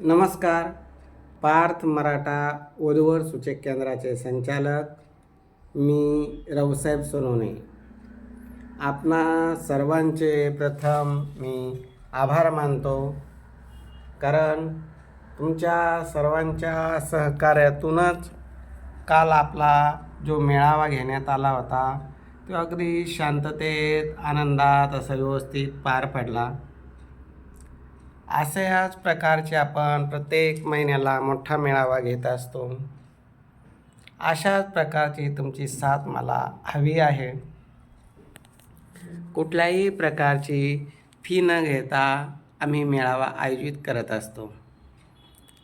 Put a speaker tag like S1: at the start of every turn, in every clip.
S1: नमस्कार. पार्थ मराठा वधूवर सूचक केंद्राचे संचालक मी रावसाहेब सोनवणे. आपणा सर्वांचे प्रथम मी आभार मानतो. कारण तुमच्या सर्वांच्या सहकार्यातूनच काल आपला जो मेळावा घेण्यात आला होता तो अगदी शांततेत आनंदात असा व्यवस्थित पार पडला. अशाच प्रकारचे आपण प्रत्येक महिन्याला मोठा मेळावा घेत असतो. अशाच प्रकारची तुमची साथ मला हवी आहे. कुठल्याही प्रकारची फी न घेता आम्ही मेळावा आयोजित करत असतो.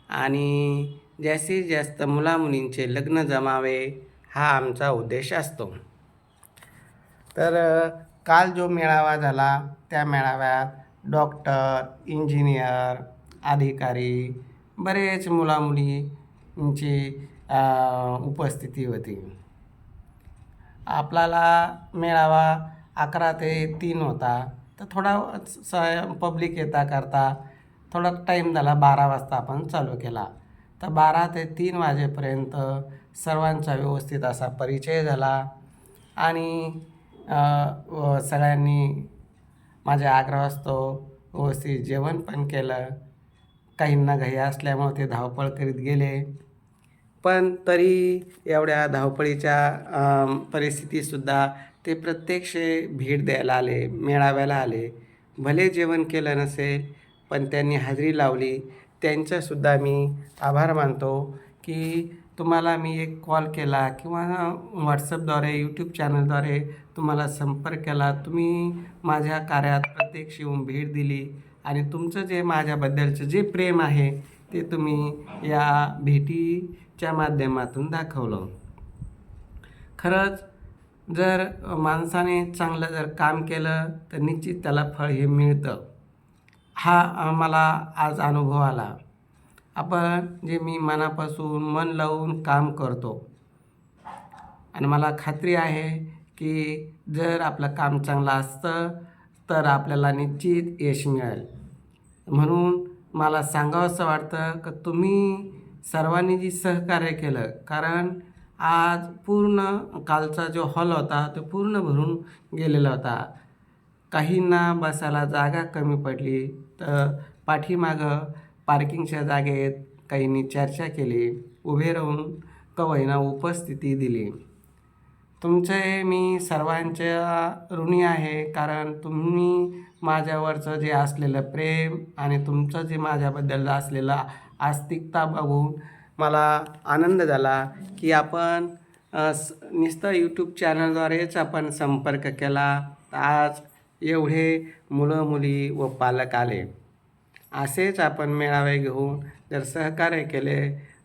S1: आणि जास्तीत जास्त मुलामुलींचे लग्न जमावे हा आमचा उद्देश असतो. तर काल जो मेळावा झाला त्या मेळाव्यात डॉक्टर इंजिनियर अधिकारी बरेच मुलामुलींची उपस्थिती होती. आपल्याला मेळावा अकरा ते तीन होता. तर थोडा स पब्लिक येता करता थोडा टाईम झाला बारा वाजता आपण चालू केला. तर बारा ते तीन वाजेपर्यंत सर्वांचा व्यवस्थित असा परिचय झाला आणि व सगळ्यांनी माझ्या आग्रहास्तव व्यवस्थित जेवण पण केलं. काहींना घाई असल्यामुळं ते धावपळ करीत गेले. पण तरी एवढ्या धावपळीच्या परिस्थितीसुद्धा परिस्थितीतसुद्धा ते प्रत्यक्ष भेट द्यायला आले मेळाव्याला आले. भले जेवण केलं नसेल पण त्यांनी हजेरी लावली. त्यांचासुद्धा मी आभार मानतो की तुम्हाला मी एक कॉल केला किंवा व्हॉट्सअपद्वारे यूट्यूब चॅनलद्वारे तुम्हाला संपर्क केला तुम्ही माझ्या कार्यात प्रत्यक्ष येऊन भेट दिली आणि तुमचं जे माझ्याबद्दलचं जे प्रेम आहे ते तुम्ही या भेटीच्या माध्यमातून दाखवलं. खरंच जर माणसाने चांगलं जर काम केलं तर निश्चित त्याला फळ हे मिळतं. हा मला आज अनुभव आला. आपण जे मी मनापासून मन लावून काम करतो. आणि मला खात्री आहे की जर आपलं काम चांगलं असतं तर आपल्याला निश्चित यश मिळेल. म्हणून मला सांगावंसं वाटतं की तुम्ही सर्वांनी जी सहकार्य केलं कारण आज पूर्ण कालचा जो हॉल होता तो पूर्ण भरून गेलेला होता. काहींना बसायला जागा कमी पडली तर पाठीमागं पार्किंगच्या जागेत काहींनी चर्चा केली उभे राहून कवयींना उपस्थिती दिली. तुमचे मी सर्वांच्या ऋणी आहे कारण तुम्ही माझ्यावरचं जे असलेलं प्रेम आणि तुमचं जे माझ्याबद्दल असलेलं आस्तिकता बघून मला आनंद झाला की आपण निस्त नुसतं यूट्यूब चॅनलद्वारेच आपण संपर्क केला. तर आज एवढे मुलं मुली व पालक आले. असेच आपण मेळावे घेऊन जर सहकार्य केले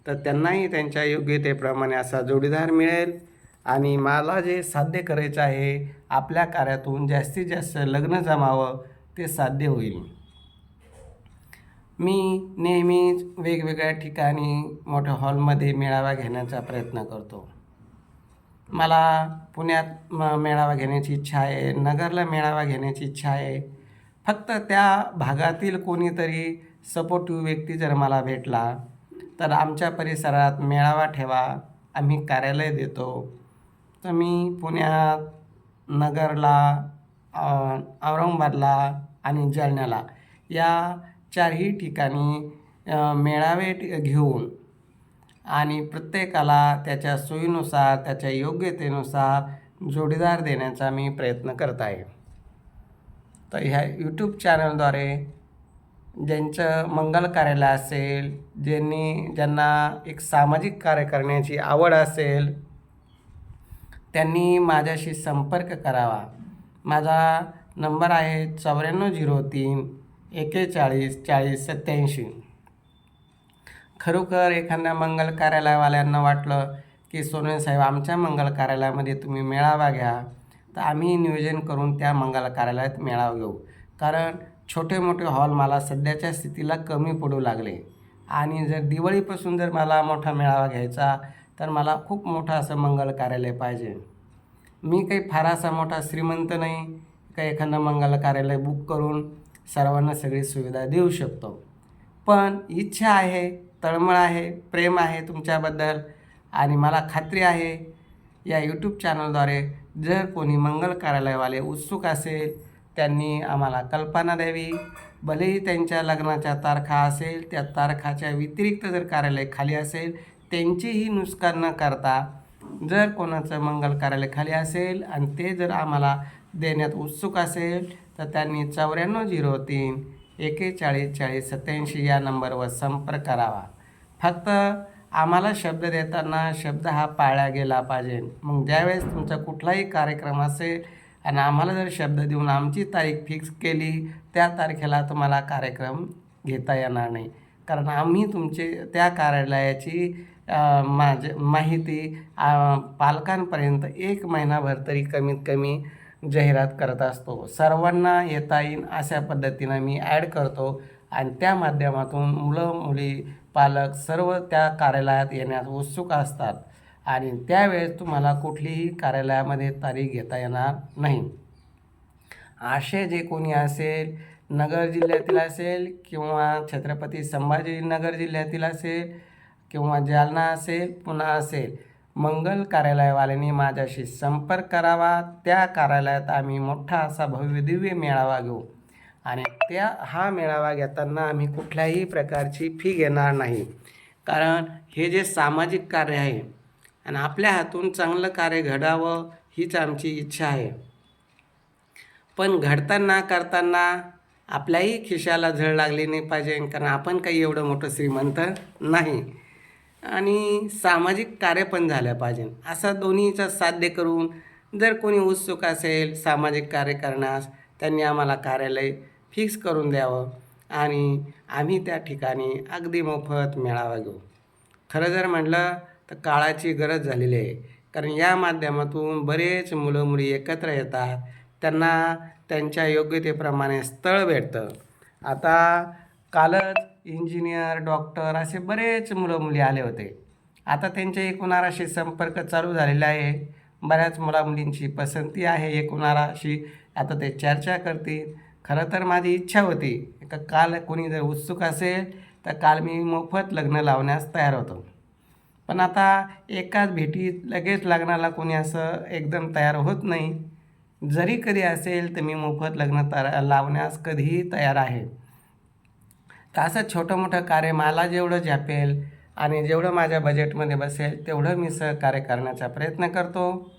S1: तर त्यांनाही त्यांच्या योग्यतेप्रमाणे असा जोडीदार मिळेल. आणि मला जे साध्य करायचं आहे आपल्या कार्यातून जास्तीत जास्त लग्न जमावं ते साध्य होईल. मी नेहमीच वेगवेगळ्या ठिकाणी मोठ्या हॉलमध्ये मेळावा घेण्याचा प्रयत्न करतो. मला पुण्यात म मेळावा घेण्याची इच्छा आहे नगरला मेळावा घेण्याची इच्छा आहे. फक्त त्या भागातील कोणीतरी सपोर्टिव्ह व्यक्ती जर मला भेटला तर आमच्या परिसरात मेळावा ठेवा आम्ही कार्यालय देतो. तर मी पुण्यात नगरला औरंगाबादला आणि जालन्याला या चारही ठिकाणी मेळावे घेऊन आणि प्रत्येकाला त्याच्या सोयीनुसार त्याच्या योग्यतेनुसार जोडीदार देण्याचा मी प्रयत्न करत आहे. तर ह्या यूट्यूब चॅनलद्वारे ज्यांचं मंगल कार्यालय असेल ज्यांनी ज्यांना एक सामाजिक कार्य करण्याची आवड असेल त्यांनी माझ्याशी संपर्क करावा. माझा नंबर आहे चौऱ्याण्णव झिरो तीन एकेचाळीस चाळीस सत्याऐंशी खरोखर एखाद्या मंगल कार्यालयवाल्यांना वाटलं की सोनवणे साहेब आमच्या मंगल कार्यालयामध्ये तुम्ही मेळावा घ्या तर आम्ही नियोजन करून त्या मंगल कार्यालयात मेळावा घेऊ. कारण छोटे मोठे हॉल मला सध्याच्या स्थितीला कमी पडू लागले. आणि जर दिवाळीपासून जर मला मोठा मेळावा घ्यायचा तर मला खूप मोठं असं मंगल कार्यालय पाहिजे. मी काही फार असा मोठा श्रीमंत नाही का एखादं मंगल कार्यालय बुक करून सर्वांना सगळी सुविधा देऊ शकतो. पण इच्छा आहे तळमळ आहे प्रेम आहे तुमच्याबद्दल आणि मला खात्री आहे या यूट्यूब चॅनलद्वारे जर कोणी मंगल कार्यालयवाले उत्सुक असेल त्यांनी आम्हाला कल्पना द्यावी. भलेही त्यांच्या लग्नाच्या तारखा असेल त्या तारखाच्या व्यतिरिक्त जर कार्यालय खाली असेल त्यांचीही नुकसान न करता. जर कोणाचं मंगल कार्यालय खाली असेल आणि ते जर आम्हाला देण्यात उत्सुक असेल तर त्यांनी चौऱ्याण्णव झिरो तीन एकेचाळीस चाळीस सत्याऐंशी या नंबरवर संपर्क करावा. फक्त आम्हाला शब्द देताना शब्द हा पाळला गेला पाहिजे. मग ज्यावेळेस तुमचा कुठलाही कार्यक्रम असेल आणि आम्हाला जर शब्द देऊन आमची तारीख फिक्स केली त्या तारखेला तुम्हाला कार्यक्रम घेता येणार नाही. कारण आम्ही तुमचे त्या कार्यालयाची माझ माहिती पालकांपर्यंत एक महिनाभर तरी कमीत कमी जाहिरात करत असतो. सर्वांना येता येईल अशा पद्धतीनं मी ॲड करतो आणि त्या माध्यमातून मुलं मुली पालक सर्व त्या कार्यालयात येण्यास उत्सुक असतात आणि त्यावेळेस तुम्हाला कुठलीही कार्यालयामध्ये तारीख घेता येणार नाही. असे जे कोणी असेल नगर जिल्ह्यातील असेल किंवा छत्रपती संभाजीनगर जिल्ह्यातील असेल किंवा जालना असेल पुन्हा असेल मंगल कार्यालयवाल्यांनी माझ्याशी संपर्क करावा. त्या कार्यालयात आम्ही मोठा असा भव्य दिव्य मेळावा घेऊ. आणि त्या हा मेळावा घेताना आम्ही कुठल्याही प्रकारची फी घेणार नाही. कारण हे जे सामाजिक कार्य आहे आणि आपल्या हातून चांगलं कार्य घडावं हीच आमची इच्छा आहे. पण घडताना करताना आपल्याही खिशाला झळ लागली नाही पाहिजे कारण आपण काही एवढं मोठं श्रीमंत नाही. आणि सामाजिक कार्य पण झालं पाहिजे. असं दोन्हीचं साध्य करून जर कोणी उत्सुक असेल सामाजिक कार्य करण्यास त्यांनी आम्हाला कार्यालय फिक्स करून द्यावं आणि आम्ही त्या ठिकाणी अगदी मोफत मेळावा घेऊ. खरं जर म्हटलं तर काळाची गरज झालेली आहे. कारण या माध्यमातून बरेच मुलं मुली एकत्र येतात. त्यांना त्यांच्या योग्यतेप्रमाणे स्थळ भेटतं. आता कालच इंजिनियर डॉक्टर असे बरेच मुलं मुली आले होते. आता त्यांचे एकूणाराशी संपर्क चालू झालेला आहे. बऱ्याच मुला मुलींची पसंती आहे एकूणाराशी. आता ते चर्चा करतील. खरं तर माझी इच्छा होती का काल कोणी जर उत्सुक असेल तर काल मी मोफत लग्न लावण्यास तयार होतो. पण आता एकाच भेटीत लगेच लग्नाला कोणी असं एकदम तयार होत नाही. जरी कधी असेल तर मी मोफत लग्न तर लावण्यास कधीही तयार आहे. तर असं छोटं मोठं कार्य मला जेवढं झॅपेल आणि जेवढं माझ्या बजेटमध्ये बसेल तेवढं मी सहकार्य करण्याचा प्रयत्न करतो.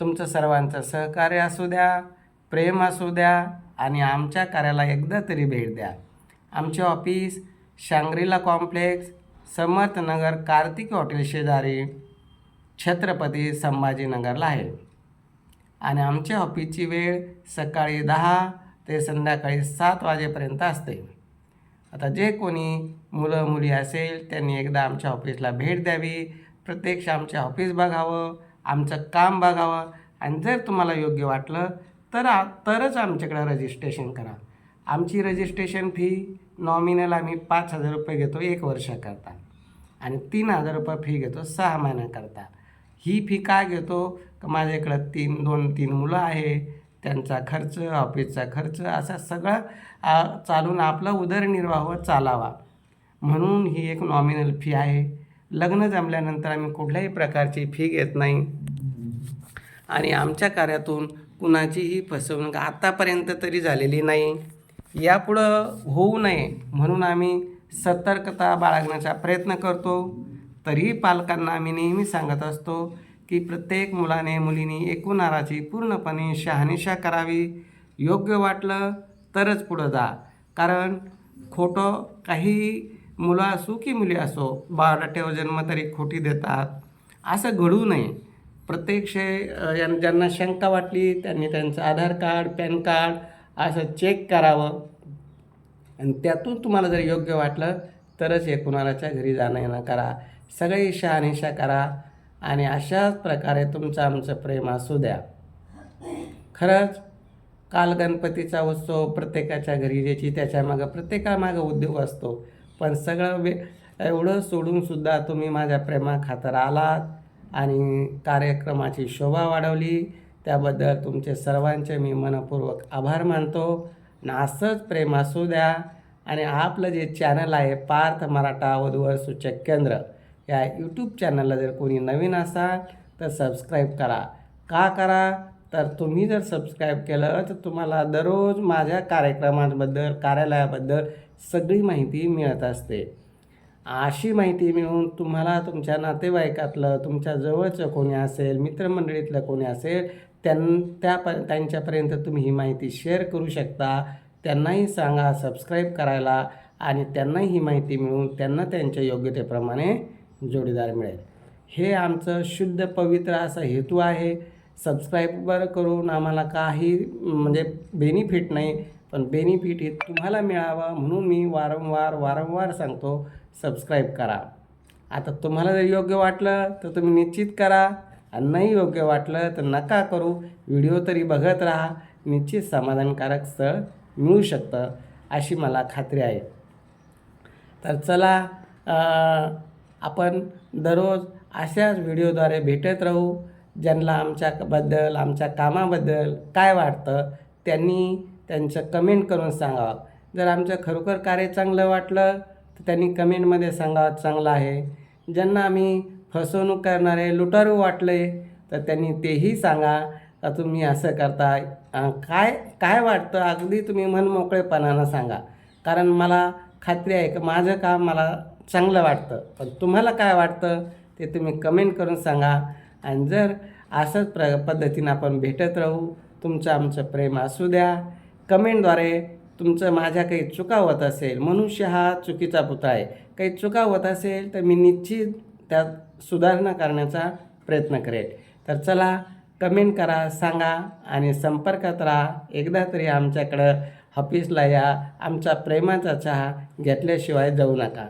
S1: तुमचं सर्वांचं सहकार्य असू द्या प्रेम असू द्या आणि आमच्या कार्याला एकदा तरी भेट द्या. आमचे office Shangrila complex Samarthnagar Kartik hotel शेजारी छत्रपती संभाजीनगरला आहे. आणि आमच्या ऑफिसची वेळ सकाळी दहा ते संध्याकाळी सात वाजेपर्यंत असते. आता जे कोणी मुलं मुली असेल त्यांनी एकदा आमच्या ऑफिसला भेट द्यावी. प्रत्यक्ष आमचे ऑफिस बघावं आमचं काम बघावं. आणि जर तुम्हाला योग्य वाटलं तर आ तरच आमच्याकडं रजिस्ट्रेशन करा. आमची रजिस्ट्रेशन फी नॉमिनल आम्ही पाच हजार रुपये घेतो एक वर्षाकरता आणि तीन हजार रुपये फी घेतो सहा महिन्याकरता ही फी काय घेतो? का माझ्याकडं तीन दोन तीन मुलं आहे. त्यांचा खर्च ऑफिसचा खर्च असा सगळा चालून आपला उदरनिर्वाह चालावा. म्हणून ही एक नॉमिनल फी आहे. लग्न जमल्यानंतर आम्ही कुठल्याही प्रकारची फी घेत नाही. आणि आमच्या कार्यातून कुणाचीही फसवणूक आत्तापर्यंत तरी झालेली नाही. यापुढं होऊ नये म्हणून आम्ही सतर्कता बाळगण्याचा प्रयत्न करतो. तरीही पालकांना आम्ही नेहमी सांगत असतो की प्रत्येक मुलाने मुलीने एकूणाराची पूर्णपणे शहानिशा करावी. योग्य वाटलं तरच पुढं जा. कारण खोटं काही मुलं असो की मुली असो बायोडाट्यावर जन्म तरी खोटी देतात. असं घडू नये. प्रत्यक्ष यां- ज्यांना शंका वाटली त्यांनी त्यांचं आधार कार्ड पॅन कार्ड असं चेक करावं. आणि त्यातून तुम्हाला जर योग्य वाटलं तरच एकूणाच्या घरी जाणं येणं करा. सगळी शहानिशा करा. आणि अशाच प्रकारे तुमचं आमचं प्रेम असू द्या. खरंच काल गणपतीचा उत्सव प्रत्येकाच्या घरी ज्याची त्याच्यामागं प्रत्येकामागं उद्योग असतो. पण सगळं वे एवढं सोडूनसुद्धा तुम्ही माझ्या प्रेमाखातर आलात आणि कार्यक्रमाची शोभा वाढवली. त्याबद्दल तुमचे सर्वांचे मी मनपूर्वक आभार मानतो. आणि असंच प्रेम असू द्या. आणि आपलं जे चॅनल आहे पार्थ मराठा वधूवर सूचक केंद्र या यूट्यूब चॅनलला जर कोणी नवीन असाल तर सबस्क्राईब करा. का करा? तर तुम्ही जर सबस्क्राईब केलं तर तुम्हाला दररोज माझ्या कार्यक्रमांबद्दल कार्यालयाबद्दल सगळी माहिती मिळत असते. अशी माहिती मिळून तुम्हाला तुमच्या नातेवाईकातलं तुमच्या जवळचं कोणी असेल मित्रमंडळीतलं कोणी असेल त्यां त्या प त्यांच्यापर्यंत तुम्ही ही माहिती शेअर करू शकता. त्यांनाही सांगा सबस्क्राईब करायला. आणि त्यांनाही ही माहिती मिळून त्यांना त्यांच्या योग्यतेप्रमाणे जोडीदार मिळेल. हे आमचं शुद्ध पवित्र असा हेतू आहे. सबस्क्राईबर करून आम्हाला काही म्हणजे बेनिफिट नाही पण बेनिफिट हे तुम्हाला मिळावं म्हणून मी वारंवार वारंवार सांगतो सबस्क्राईब करा. आता तुम्हाला जर योग्य वाटलं तर तुम्ही निश्चित करा. आणि नाही योग्य वाटलं तर नका करू. व्हिडिओ तरी बघत राहा. निश्चित समाधानकारक स्थळ मिळू शकतं अशी मला खात्री आहे. तर चला आ, आपण दररोज अशाच व्हिडिओद्वारे भेटत राहू ज्यांना आमच्याबद्दल आमच्या कामाबद्दल काय वाटतं त्यांनी त्यांचं कमेंट करून सांगावं. जर आमचं खरोखर कार्य चांगलं वाटलं तर त्यांनी कमेंटमध्ये सांगावं चांगलं आहे. ज्यांना आम्ही फसवणूक करणारे लुटारू वाटले तर त्यांनी तेही सांगा का तुम्ही असं करताय काय काय वाटतं अगदी तुम्ही मनमोकळेपणानं सांगा. कारण मला खात्री आहे की माझं काम मला चांगलं वाटतं. पण तुम्हाला काय वाटतं ते तुम्ही कमेंट करून सांगा. आणि जर असंच प्र पद्धतीनं आपण भेटत राहू तुमचं आमचं प्रेम असू द्या. कमेंटद्वारे तुमचं माझ्या काही चुका होत असेल मनुष्य हा चुकीचा पुतळा आहे. काही चुका होत असेल तर मी निश्चित त्यात सुधारणा करण्याचा प्रयत्न करेल तर चला कमेंट करा सांगा आणि संपर्कात राहा. एकदा तरी आमच्याकडं ऑफिसला या. आमचा प्रेमाचा चहा घेतल्याशिवाय जाऊ नका.